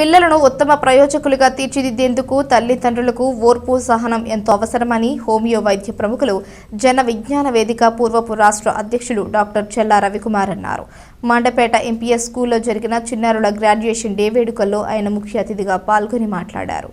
పిల్లలను ఉత్తమ ప్రయోజకులుగా తీర్చిదిద్దేందుకు తల్లిదండ్రులకు ఓర్పు సహనం ఎంతో అవసరమని హోమియో వైద్య ప్రముఖులు జన విజ్ఞాన వేదిక పూర్వపు రాష్ట్ర అధ్యక్షులు డాక్టర్ చెల్లా రవికుమార్ అన్నారు. మండపేట ఎంపీఎస్ స్కూల్లో జరిగిన చిన్నారుల గ్రాడ్యుయేషన్ డే వేడుకల్లో ఆయన ముఖ్య అతిథిగా పాల్గొని మాట్లాడారు.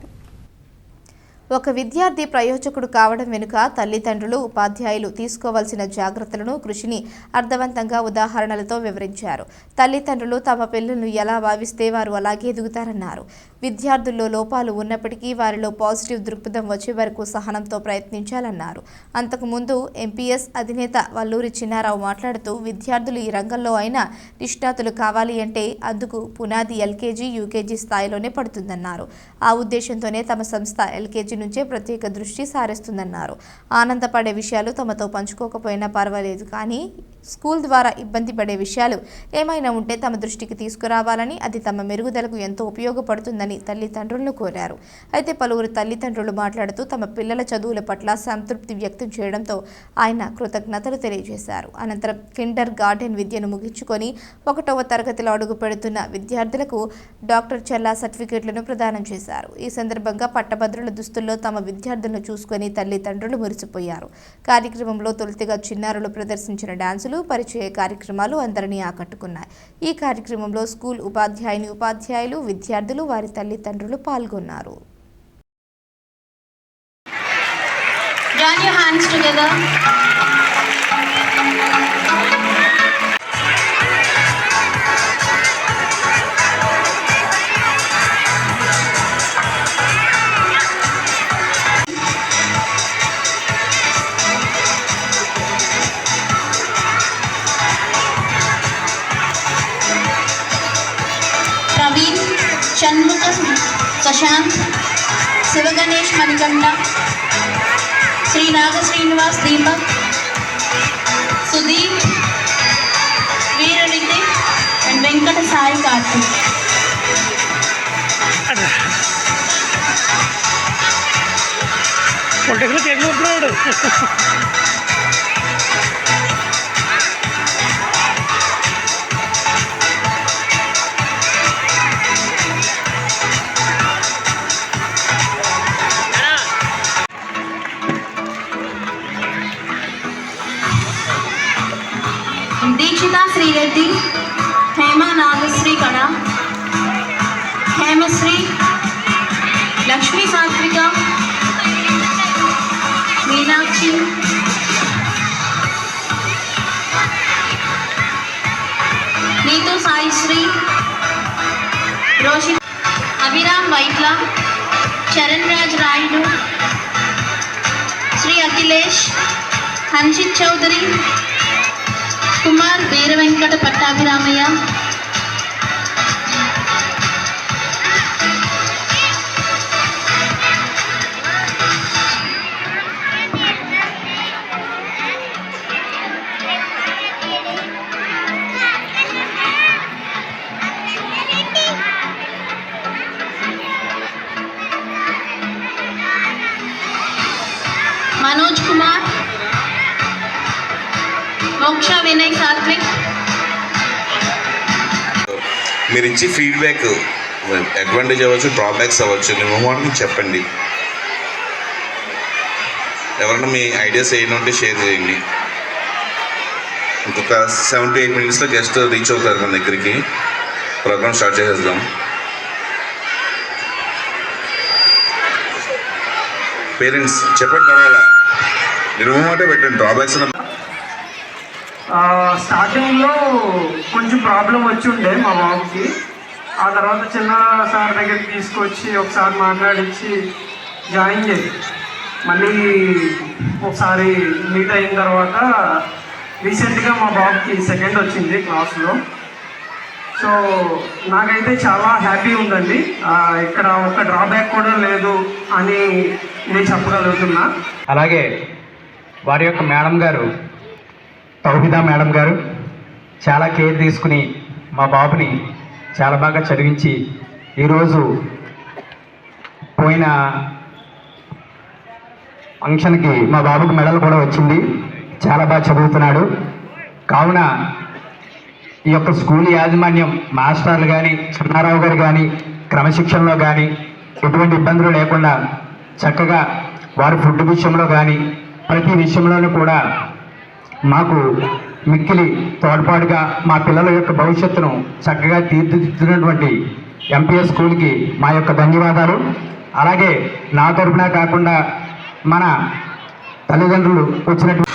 ఒక విద్యార్థి ప్రయోజకుడు కావడం వెనుక తల్లిదండ్రులు ఉపాధ్యాయులు తీసుకోవాల్సిన జాగ్రత్తలను కృషిని అర్థవంతంగా ఉదాహరణలతో వివరించారు. తల్లిదండ్రులు తమ పిల్లలను ఎలా భావిస్తే వారు అలాగే ఎదుగుతారన్నారు. విద్యార్థుల్లో లోపాలు ఉన్నప్పటికీ వారిలో పాజిటివ్ దృక్పథం వచ్చే వరకు సహనంతో ప్రయత్నించాలన్నారు. అంతకుముందు ఎంపీఎస్ అధినేత వల్లూరి చిన్నారావు మాట్లాడుతూ విద్యార్థులు ఈ రంగంలో అయినా నిష్ణాతులు కావాలి అంటే అందుకు పునాది ఎల్కేజీ యూకేజీ స్థాయిలోనే పడుతుందన్నారు. ఆ ఉద్దేశంతోనే తమ సంస్థ ఎల్కేజీ నుంచే ప్రత్యేక దృష్టి సారిస్తుందన్నారు. ఆనందపడే విషయాలు తమతో పంచుకోకపోయినా పర్వాలేదు కానీ స్కూల్ ద్వారా ఇబ్బంది పడే విషయాలు ఏమైనా ఉంటే తమ దృష్టికి తీసుకురావాలని అది తమ మెరుగుదలకు ఎంతో ఉపయోగపడుతుందని తల్లిదండ్రులను కోరారు. అయితే పలువురు తల్లిదండ్రులు మాట్లాడుతూ తమ పిల్లల చదువుల పట్ల సంతృప్తి వ్యక్తం చేయడంతో ఆయన కృతజ్ఞతలు తెలియజేశారు. అనంతరం కిండర్ గార్డెన్ విద్యను ముగించుకొని ఒకటవ తరగతిలో అడుగు పెడుతున్న విద్యార్థులకు డాక్టర్ చెల్లా సర్టిఫికేట్లను ప్రదానం చేశారు. ఈ సందర్భంగా పట్టభద్రుల దుస్తుల్లో తమ విద్యార్థులను చూసుకొని తల్లిదండ్రులు మురిసిపోయారు. కార్యక్రమంలో తొలుతిగా చిన్నారులు ప్రదర్శించిన డాన్సులు పరిచయ కార్యక్రమాలు అందరినీ ఆకట్టుకున్నాయి. ఈ కార్యక్రమంలో స్కూల్ ఉపాధ్యాయుని ఉపాధ్యాయులు విద్యార్థులు వారి తల్లిదండ్రులు పాల్గొన్నారు Join your hands together. Prashanth Sivaganesh Manikanda, Sri Naga Srinivas Deepak Sudeep Veeraniti and Venkata Sai Karthik. Political change Dikshita Sri Reddy Hema Nagasri కళ హేమశ్రీ లక్ష్మీ సాత్విక మీనాక్షి నీతు సాయిశ్రీ రోషిత్ అభిరామ్ వైట్ల చరణ్ రాజ్ రాయుడు శ్రీ అఖిలేష్ హన్షిత్ చౌదరి కుమార్ వీర వెంకట పట్టాభిరామయ్య మంచి ఫీడ్బ్యాక్ అడ్వాంటేజ్ అవ్వచ్చు డ్రాబ్యాక్స్ అవ్వచ్చు నిమ్మవాడిని చెప్పండి. ఎవరైనా మీ ఐడియాస్ ఏంటంటే షేర్ చేయండి. ఇంకొక సెవెన్ టు ఎయిట్ మినిట్స్లో గెస్ట్ రీచ్ అవుతారు మన దగ్గరికి. ప్రోగ్రామ్ స్టార్ట్ చేసేద్దాం. పేరెంట్స్ చెప్పండి పర్వాలా నిర్మమాటే పెట్టండి డ్రాబ్యాక్స్ స్టార్టింగ్లో కొంచెం ప్రాబ్లం వచ్చి ఉండే మా బాబుకి. ఆ తర్వాత చిన్న సార్ దగ్గరికి తీసుకొచ్చి ఒకసారి మాట్లాడించి జాయిన్ చేసి మళ్ళీ ఒకసారి మీట్ అయిన తర్వాత రీసెంట్గా మా బాబుకి సెకండ్ వచ్చింది క్లాస్లో. సో నాకైతే చాలా హ్యాపీ ఉందండి. ఇక్కడ ఒక డ్రాబ్యాక్ కూడా లేదు అని నేను చెప్పగలుగుతున్నా. అలాగే వారి యొక్క మేడం గారు తౌహిదా మేడం గారు చాలా కేర్ తీసుకుని మా బాబుని చాలా బాగా చదివించి ఈరోజు పోయిన ఫంక్షన్కి మా బాబుకి మెడల్ కూడా వచ్చింది. చాలా బాగా చదువుతున్నాడు. కావున ఈ యొక్క స్కూల్ యాజమాన్యం మాస్టర్లు కానీ చిన్నారావు గారు కానీ క్రమశిక్షణలో కానీ ఎటువంటి ఇబ్బందులు లేకుండా చక్కగా వారి ఫుడ్ విషయంలో కానీ ప్రతి విషయంలోనూ కూడా మాకు మిక్కిలి తోడ్పాటుగా మా పిల్లల యొక్క భవిష్యత్తును చక్కగా తీర్చిదిద్దినటువంటి ఎంపీఎస్ స్కూల్కి మా యొక్క ధన్యవాదాలు. అలాగే నా తరపున కాకుండా మన తల్లిదండ్రులు వచ్చినటువంటి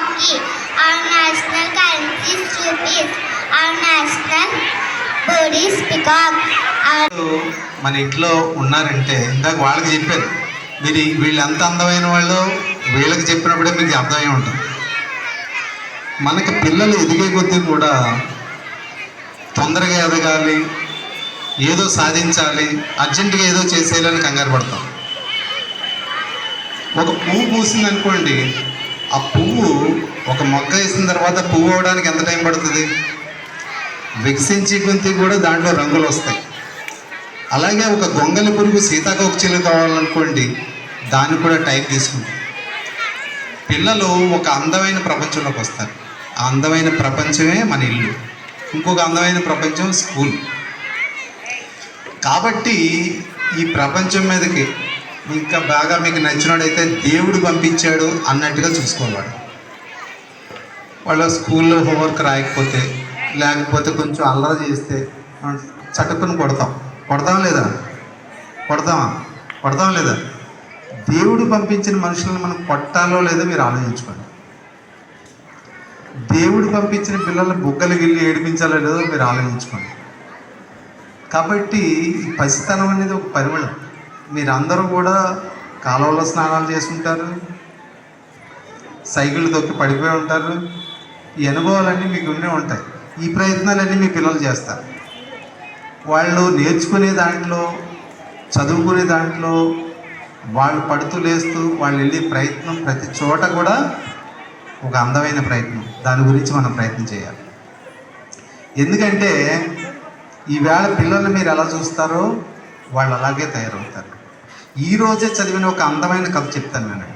hockey. Our national currency is rupees. Our national bird is peacock. మన ఇంట్లో ఉన్నారంటే ఇందాక వాళ్ళకి చెప్పారు మీరు వీళ్ళు ఎంత అందమైన వాళ్ళు వీళ్ళకి చెప్పినప్పుడే మీకు అర్థమై ఉంటుంది మనకి పిల్లలు ఎదిగే కొద్దీ కూడా తొందరగా ఎదగాలి ఏదో సాధించాలి అర్జెంటుగా ఏదో చేసేయాలని కంగారు పడతాం ఒక పువ్వు పూసింది అనుకోండి ఆ పువ్వు ఒక మొగ్గ వేసిన తర్వాత పువ్వు అవడానికి ఎంత టైం పడుతుంది? వికసించి గుంతి కూడా దాంట్లో రంగులు వస్తాయి. అలాగే ఒక గొంగలి పురుగు సీతాకోకచిలు కావాలనుకోండి దాన్ని కూడా టైం తీసుకుంటుంది పిల్లలు ఒక అందమైన ప్రపంచంలోకి వస్తారు. ఆ అందమైన ప్రపంచమే మన ఇల్లు. ఇంకొక అందమైన ప్రపంచం స్కూల్. కాబట్టి ఈ ప్రపంచం మీదకి ఇంకా బాగా మీకు నచ్చినోడైతే దేవుడు పంపించాడు అన్నట్టుగా చూసుకోవాలి. వాళ్ళ స్కూల్లో హోంవర్క్ రాయకపోతే లేకపోతే కొంచెం అల్లరి చేస్తే చటుకుని కొడతాం. కొడతాం లేదా? కొడతామా? కొడతాం లేదా? దేవుడు పంపించిన మనుషులను మనం కొట్టాలో లేదో మీరు ఆలోచించుకోండి. దేవుడు పంపించిన పిల్లల్ని బుగ్గలు గిల్లి ఏడిపించాలో లేదో మీరు ఆలోచించుకోండి. కాబట్టి ఈ పసితనం అనేది ఒక పరిమళం. మీరందరూ కూడా కాలువలో స్నానాలు చేసుంటారు సైకిల్ తొక్కి పడిపోయి ఉంటారు. ఈ అనుభవాలన్నీ మీకు ఉండే ఉంటాయి. ఈ ప్రయత్నాలన్నీ మీ పిల్లలు చేస్తారు. వాళ్ళు నేర్చుకునే దాంట్లో చదువుకునే దాంట్లో వాళ్ళు పడుతూ లేస్తూ వాళ్ళు వెళ్ళే ప్రయత్నం ప్రతి చోట కూడా ఒక అందమైన ప్రయత్నం. దాని గురించి మనం ప్రయత్నం చేయాలి. ఎందుకంటే ఈవేళ పిల్లల్ని మీరు ఎలా చూస్తారో వాళ్ళు అలాగే తయారవుతారు. ఈరోజే చదివిన ఒక అందమైన కథ చెప్తాను నేను.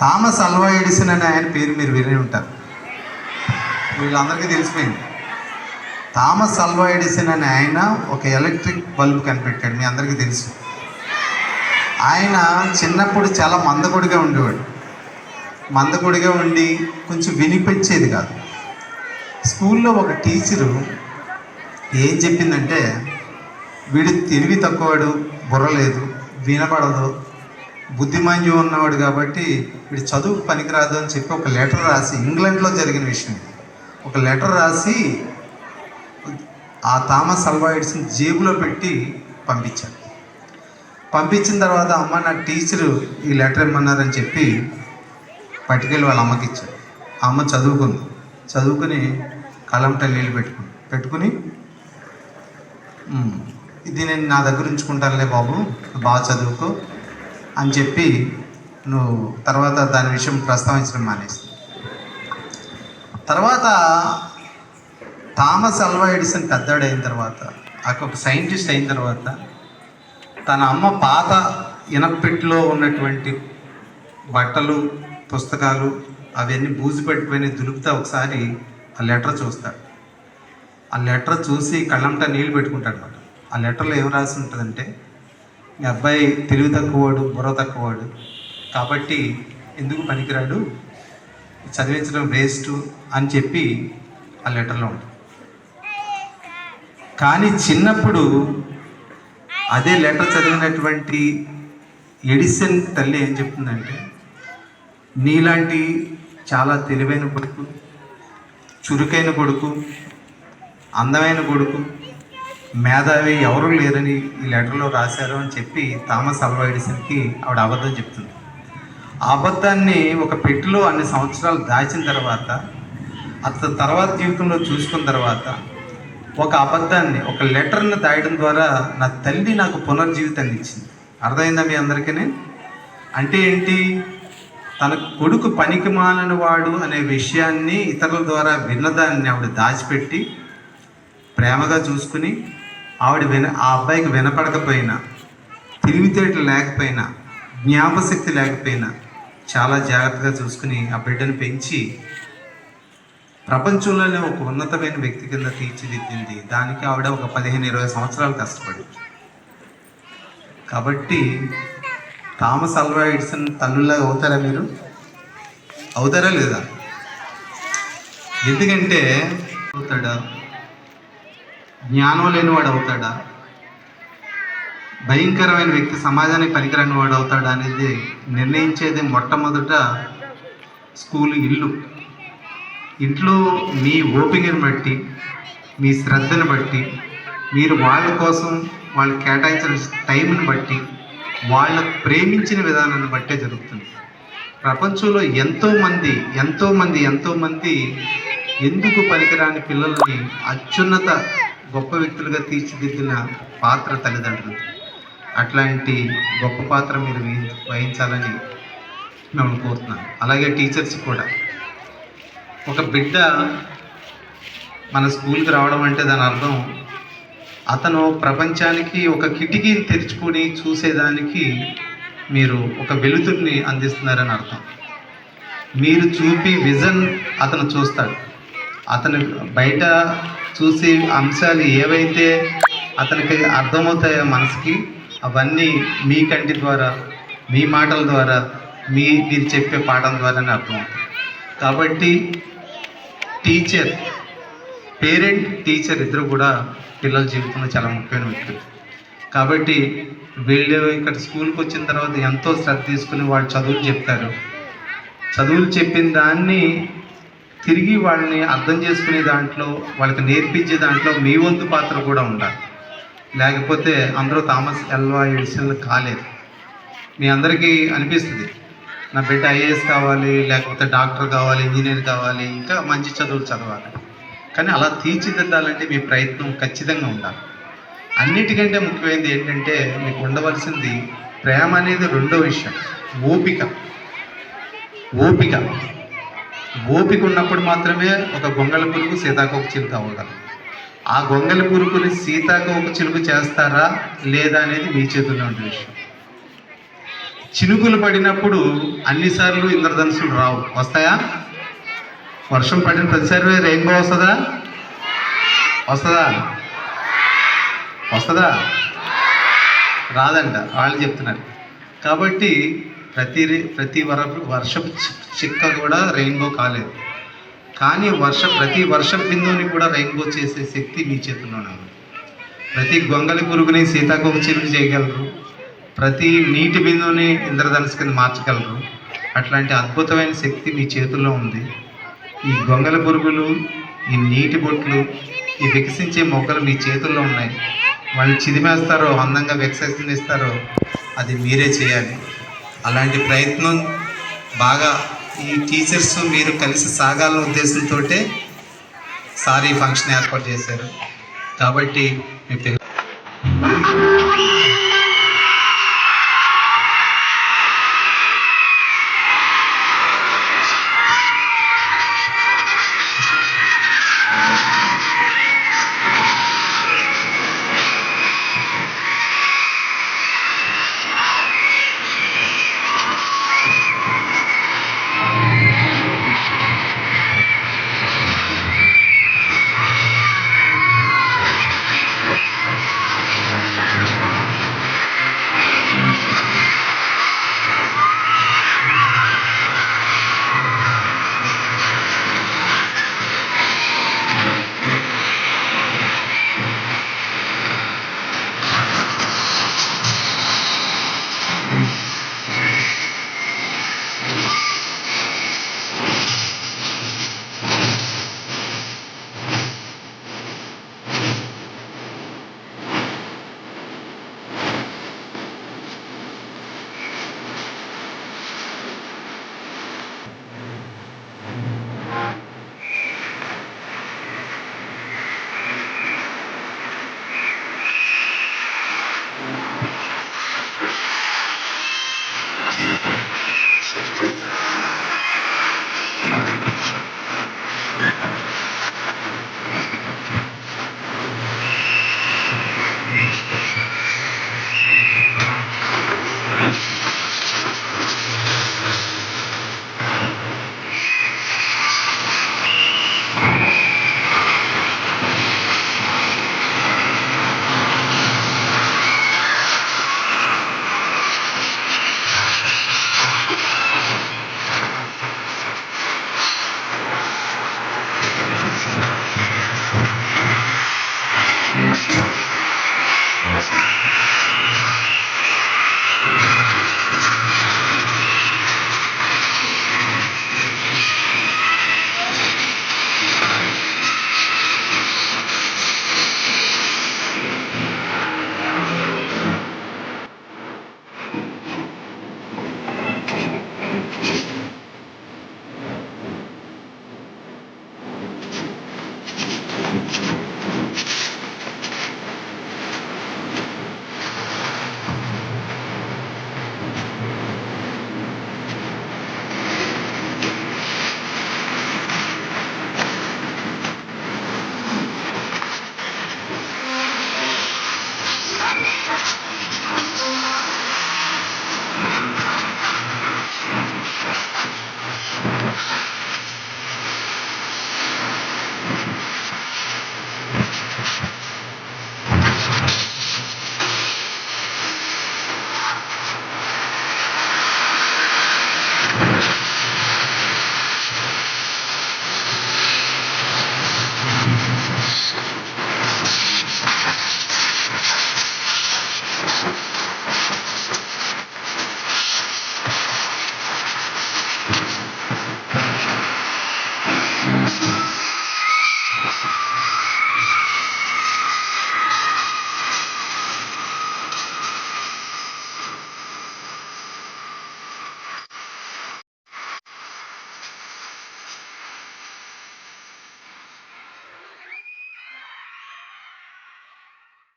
థామస్ అల్వా ఎడిసన్ అనే ఆయన పేరు మీరు విని ఉంటారు. వీళ్ళందరికీ తెలిసిపోయింది. థామస్ అల్వా ఎడిసన్ అనే ఆయన ఒక ఎలక్ట్రిక్ బల్బ్ కనిపెట్టాడు మీ అందరికీ తెలుసు. ఆయన చిన్నప్పుడు చాలా మందకొడిగా ఉండేవాడు. మందకొడిగా ఉండి కొంచెం వినిపించేది కాదు. స్కూల్లో ఒక టీచరు ఏం చెప్పిందంటే వీడు తెలివి తక్కువడు బుర్ర లేదు వినపడదు. బుద్ధిమాన్యం ఉన్నవాడు కాబట్టి వీడు చదువు పనికిరాదు అని చెప్పి ఒక లెటర్ రాసి ఇంగ్లాండ్లో జరిగిన విషయం. ఒక లెటర్ రాసి ఆ థామస్ అల్వాయిడ్స్ని జేబులో పెట్టి పంపించాడు. పంపించిన తర్వాత అమ్మ నా టీచరు ఈ లెటర్ ఇమ్మన్నారని చెప్పి పట్టుకెళ్ళి వాళ్ళ అమ్మకి ఇచ్చారు అమ్మ చదువుకుంది. చదువుకుని కలం టల్లీలు పెట్టుకుంది. పెట్టుకుని ఇది నేను నా దగ్గర ఉంచుకుంటానులే బాబు బాగా చదువుకో అని చెప్పి నువ్వు తర్వాత దాని విషయం ప్రస్తావించడం మానేసి. తర్వాత థామస్ అల్వా ఎడిసన్ అయిన తర్వాత అక్కడ ఒక సైంటిస్ట్ అయిన తర్వాత తన అమ్మ పాత ఇనపెట్టిలో ఉన్నటువంటి బట్టలు పుస్తకాలు అవన్నీ బూజు పట్టిపోయి దులుపుతా ఒకసారి ఆ లెటర్ చూస్తాడు. ఆ లెటర్ చూసి కళ్ళంట నీళ్ళు పెట్టుకుంటాడు అనమాట ఆ లెటర్లో ఏం రాసి ఉంటుందంటే మీ అబ్బాయి తెలివి తక్కువవాడు బుర్ర తక్కువవాడు. కాబట్టి ఎందుకు పనికిరాడు? చదివించడం వేస్ట్ అని చెప్పి ఆ లెటర్లో ఉంటుంది. కానీ చిన్నప్పుడు అదే లెటర్ చదివినటువంటి ఎడిసన్ తల్లి ఏం చెప్తుందంటే నీలాంటి చాలా తెలివైన కొడుకు చురుకైన కొడుకు అందమైన కొడుకు మేధావి ఎవరు లేరని ఈ లెటర్లో రాశారు అని చెప్పి థామస్ అల్వా ఎడిసన్కి ఆవిడ అబద్ధం చెప్తుంది. ఆ అబద్ధాన్ని ఒక పెట్టిలో అన్ని సంవత్సరాలు దాచిన తర్వాత అతని తర్వాత జీవితంలో చూసుకున్న తర్వాత ఒక అబద్ధాన్ని ఒక లెటర్ని దాయడం ద్వారా నా తల్లి నాకు పునర్జీవితాన్ని ఇచ్చింది అర్థమైందా మీ అందరికీ అంటే ఏంటి? తన కొడుకు పనికి మాలని వాడు అనే విషయాన్ని ఇతరుల ద్వారా విన్నదాన్ని ఆవిడ దాచిపెట్టి ప్రేమగా చూసుకుని ఆవిడ విన ఆ అబ్బాయికి వినపడకపోయినా తెలివితేటలు లేకపోయినా జ్ఞాపశక్తి లేకపోయినా చాలా జాగ్రత్తగా చూసుకుని ఆ బిడ్డను పెంచి ప్రపంచంలోనే ఒక ఉన్నతమైన వ్యక్తి కింద తీర్చిదిద్దింది. దానికి ఆవిడ ఒక పదిహేను ఇరవై సంవత్సరాలు కష్టపడింది కాబట్టి థామస్ అల్వా ఎడిసన్ తల్లులాగా అవుతారా మీరు? అవుతారా లేదా? ఎందుకంటే అవుతాడా? జ్ఞానం లేనివాడు అవుతాడా? భయంకరమైన వ్యక్తి సమాజానికి పనికిరాని వాడు అవుతాడా అనేది నిర్ణయించేది మొట్టమొదట స్కూల్ ఇల్లు. ఇంట్లో మీ ఓపికను బట్టి మీ శ్రద్ధను బట్టి మీరు వాళ్ళ కోసం వాళ్ళు కేటాయించిన టైంని బట్టి వాళ్ళ ప్రేమించిన విధానాన్ని బట్టే జరుగుతుంది. ప్రపంచంలో ఎంతోమంది ఎంతోమంది ఎంతోమంది ఎందుకు పనికిరాని పిల్లల్ని అత్యున్నత గొప్ప వ్యక్తులుగా తీర్చిదిద్దిన పాత్ర తల్లిదండ్రులు. అట్లాంటి గొప్ప పాత్ర మీరు వహించాలని మేము కోరుతున్నాను అలాగే టీచర్స్ కూడా. ఒక బిడ్డ మన స్కూల్కి రావడం అంటే దాని అర్థం అతను ప్రపంచానికి ఒక కిటికీని తెరుచుకొని చూసేదానికి మీరు ఒక వెలుతురిని అందిస్తున్నారని అర్థం. మీరు చూపి విజన్ అతను చూస్తాడు. అతను బయట చూసే అంశాలు ఏవైతే అతనికి అర్థమవుతాయో మనసుకి అవన్నీ మీ కంటి ద్వారా మీ మాటల ద్వారా మీ మీరు చెప్పే పాఠం ద్వారానే అర్థమవుతుంది కాబట్టి టీచర్ పేరెంట్ టీచర్ ఇద్దరు కూడా పిల్లల జీవితంలో చాలా ముఖ్యమైన వ్యక్తులు. కాబట్టి వీళ్ళు ఇక్కడ స్కూల్కి వచ్చిన తర్వాత ఎంతో శ్రద్ధ తీసుకుని వాళ్ళు చదువులు చెప్తారు. చదువులు చెప్పిన దాన్ని తిరిగి వాళ్ళని అర్థం చేసుకునే దాంట్లో వాళ్ళకి నేర్పించే దాంట్లో మీ వంతు పాత్ర కూడా ఉండాలి. లేకపోతే అందరూ థామస్ ఎల్వా ఈ విషయంలో కాలేదు. మీ అందరికీ అనిపిస్తుంది నా బిడ్డ ఐఏఎస్ కావాలి లేకపోతే డాక్టర్ కావాలి ఇంజనీర్ కావాలి ఇంకా మంచి చదువులు చదవాలి. కానీ అలా తీర్చిదిద్దాలంటే మీ ప్రయత్నం ఖచ్చితంగా ఉండాలి. అన్నిటికంటే ముఖ్యమైనది ఏంటంటే మీకు ఉండవలసింది ప్రేమ అనేది రెండో విషయం ఓపిక. ఓపిక. ఓపిక ఉన్నప్పుడు మాత్రమే ఒక గొంగళ పురుగు సీతాకోక చిలుక అవ్వగలదు. ఆ గొంగళ పురుగుని సీతాకోక చిలుకు చేస్తారా లేదా అనేది మీ చేతుల్లో ఉండే విషయం. చినుకులు పడినప్పుడు అన్నిసార్లు ఇంద్రధనుసులు రావు. వస్తాయా? వర్షం పడిన ప్రతిసారి రెయిన్బో వస్తుందా? వస్తుందా? వస్తుందా? రాదంట. వాళ్ళు చెప్తున్నారు. కాబట్టి ప్రతి ప్రతి వర వర్షపు చిక్క కూడా రెయిన్బో కాలేదు. కానీ వర్ష ప్రతి వర్ష బిందువుని కూడా రెయిన్బో చేసే శక్తి మీ చేతిలోనే ఉంది ప్రతి గొంగలి పురుగుని సీతాకోక చిలుక చేయగలరు. ప్రతి నీటి బిందువుని ఇంద్రధనుసు కింద మార్చగలరు. అట్లాంటి అద్భుతమైన శక్తి మీ చేతుల్లో ఉంది. ఈ గొంగల పురుగులు ఈ నీటి బొట్లు ఈ వికసించే మొక్కలు మీ చేతుల్లో ఉన్నాయి. వాళ్ళు చిదిమేస్తారో అందంగా వికసిస్తారో అది మీరే చేయాలి. అలాంటి ప్రయత్నం బాగా ఈ టీచర్స్ మీరు కలిసి సాగాలన్న ఉద్దేశంతో సారీ ఫంక్షన్ ఏర్పాటు చేశారు. కాబట్టి మీ